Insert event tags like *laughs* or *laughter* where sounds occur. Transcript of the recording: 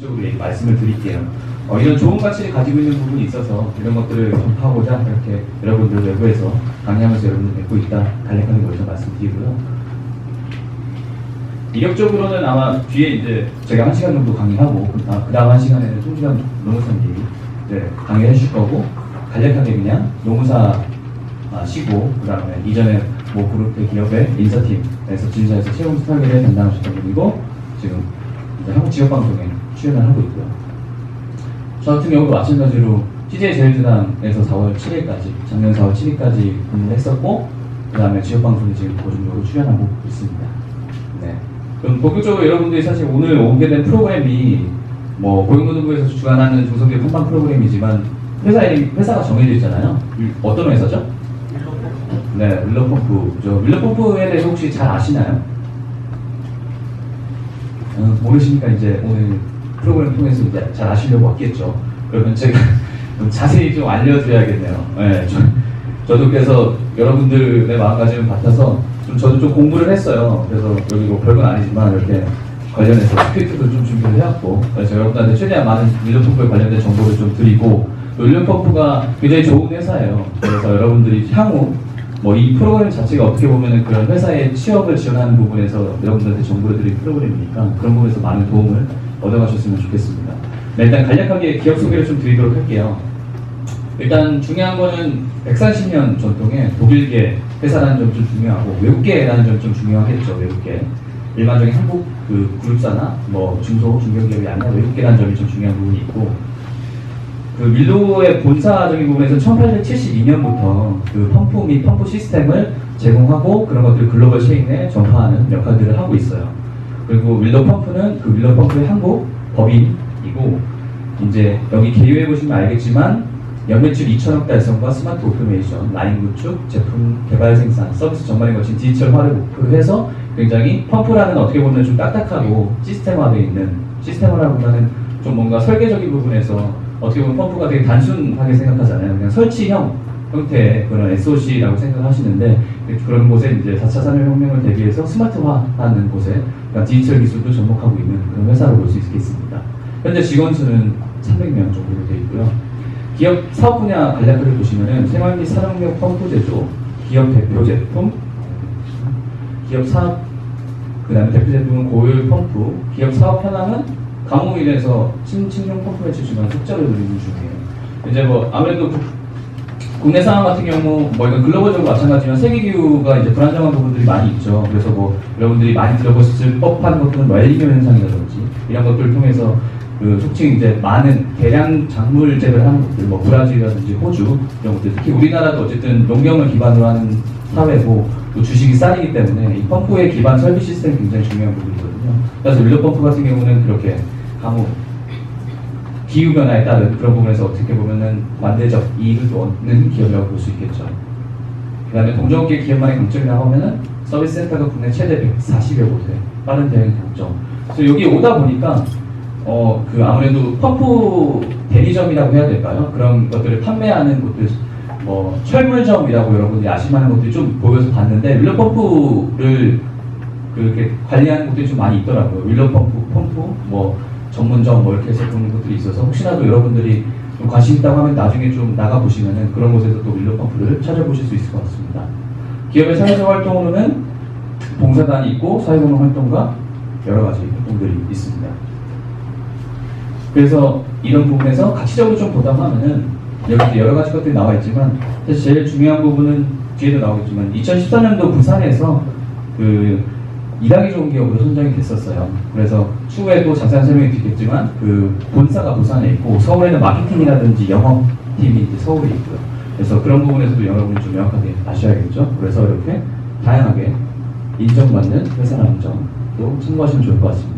쪽으로 얘기- 말씀을 드릴게요. 어, 이런 좋은 가치를 가지고 있는 부분이 있어서 이런 것들을 전파하고자 이렇게 여러분들 외부에서 강의하면서 여러분들 뵙고 있다 간략하게 먼저 말씀드리고요. 이력적으로는 아마 뒤에 이제 제가 한 시간 정도 강의하고 그 다음, 그한 시간에는 총시간 노무사님이 네, 강의를 해주실 거고 간략하게 그냥 노무사 아, 시고 그 다음에 이전에 모 그룹의 기업의 인사팀에서 진사에서 채용 스타일을 담당하셨던 분이고 지금 한국 지역방송에 출연을 하고 있고요. 저 같은 경우도 마찬가지로 CJ 제일주당에서 4월 7일까지 작년 4월 7일까지 근무를 했었고 그 다음에 지역방송에 지금 고정적으로 출연하고 있습니다. 네. 그럼 본격적으로 여러분들이 사실 오늘 오게 된 프로그램이 뭐 고용노동부에서 주관하는 중소기업 한방 프로그램이지만 회사 이름, 회사가 정해져 있잖아요. 어떤 회사죠? 네, 윌러펌프죠. 윌러펌프에 대해서 혹시 잘 아시나요? 어, 모르시니까 이제 오늘 프로그램 통해서 이제 잘 아시려고 왔겠죠. 그러면 제가 *laughs* 좀 자세히 좀 알려드려야겠네요. 네, 저, 저도 그래서 여러분들의 마음가짐을 받아서 좀 저도 좀 공부를 했어요. 그래서 여기 뭐 별건 아니지만 이렇게 관련해서 스크립트도 좀 준비를 해왔고 그래서 여러분들한테 최대한 많은 윌런펌프에 관련된 정보를 좀 드리고 또 윌런펌프가 굉장히 좋은 회사예요. 그래서 여러분들이 향후 뭐 이 프로그램 자체가 어떻게 보면은 그런 회사의 취업을 지원하는 부분에서 여러분들한테 정보를 드릴 프로그램이니까 그런 부분에서 많은 도움을 얻어가셨으면 좋겠습니다. 네, 일단 간략하게 기업 소개를 좀 드리도록 할게요. 일단 중요한 거는 140년 전통의 독일계 회사라는 점 좀 중요하고 외국계라는 점 좀 중요하겠죠 외국계 일반적인 한국 그 그룹사나 뭐 중소 중견기업이 아니라 외국계라는 점이 좀 중요한 부분이 있고 그 밀로의 본사적인 부분에서 1872년부터 그 펌프 및 펌프 시스템을 제공하고 그런 것들을 글로벌 체인에 전파하는 역할들을 하고 있어요. 그리고 밀로 펌프는 그 밀로 펌프의 한국 법인이고 이제 여기 개요해 보시면 알겠지만 연매출 2천억 달성과 스마트 오토메이션, 라인 구축, 제품 개발 생산, 서비스 전반에 거친 디지털화를 목표로 해서 굉장히 펌프라는 어떻게 보면 좀 딱딱하고 시스템화되어 있는 시스템화라기보다는 좀 뭔가 설계적인 부분에서 어떻게 보면 펌프가 되게 단순하게 생각하잖아요. 그냥 설치형 형태의 그런 SOC라고 생각하시는데 그런 곳에 이제 4차 산업혁명을 대비해서 스마트화하는 곳에 그러니까 디지털 기술도 접목하고 있는 그런 회사로 볼 수 있겠습니다. 현재 직원 수는 300명 정도 되어 있고요. 기업 사업 분야 간략하게 보시면은 생활 및 산업용 펌프 제조, 기업 대표 제품, 기업 사업, 그 다음에 대표 제품은 고효율 펌프, 기업 사업 현황은 가공일에서 신친용 펌프 매출 중간 속자를 누리는 중이에요. 이제 뭐 아무래도 국- 국내 상황 같은 경우 뭐 이건 글로벌적으로 마찬가지지만 세계 기후가 이제 불안정한 부분들이 많이 있죠. 그래서 뭐 여러분들이 많이 들어보셨을 법한 것들은 뭐 엘니뇨 현상이라든지 이런 것들을 통해서 그 속칭 이제 많은 대량 작물 재배를 하는 것들, 뭐 브라질이라든지 호주 이런 것들, 특히 우리나라도 어쨌든 농경을 기반으로 하는 사회고 또 주식이 쌀이기 때문에 이 펌프의 기반 설비 시스템이 굉장히 중요한 부분이거든요. 그래서 윌러 펌프 같은 경우는 그렇게 강우 기후 변화에 따른 그런 부분에서 어떻게 보면은 관대적 이익을 또 얻는 기업이라고 볼 수 있겠죠. 그다음에 동종업계 기업만의 강점이라고 하면은 서비스 센터가 국내 최대 140여 곳에 빠른 대응 독점. 그래서 여기 오다 보니까 어 그 아무래도 펌프 대리점이라고 해야 될까요? 그런 것들을 판매하는 곳들 뭐 철물점이라고 여러분들이 아실만한 것들이 좀 보여서 봤는데 윌러 펌프를 그렇게 관리하는 곳들이 좀 많이 있더라고요. 윌러 펌프, 펌프, 뭐 전문점 뭐 이렇게 해서 그런 것들이 있어서 혹시라도 여러분들이 좀 관심 있다고 하면 나중에 좀 나가 보시면은 그런 곳에서 또 윌러 펌프를 찾아보실 수 있을 것 같습니다. 기업의 사회적 활동으로는 봉사단이 있고 사회공헌 활동과 여러 가지 활동들이 있습니다. 그래서 이런 부분에서 가치적으로 좀 보담하면은 여기 여러 가지 것들이 나와 있지만 사실 제일 중요한 부분은 뒤에도 나오겠지만 2014년도 부산에서 그 일하기 좋은 기업으로 선정이 됐었어요. 그래서 추후에 또 자세한 설명이 드리겠지만 그 본사가 부산에 있고 서울에는 마케팅이라든지 영업팀이 이제 서울에 있고요. 그래서 그런 부분에서도 여러분이 좀 명확하게 아셔야겠죠. 그래서 이렇게 다양하게 인정받는 회사라는 점도 참고하시면 좋을 것 같습니다.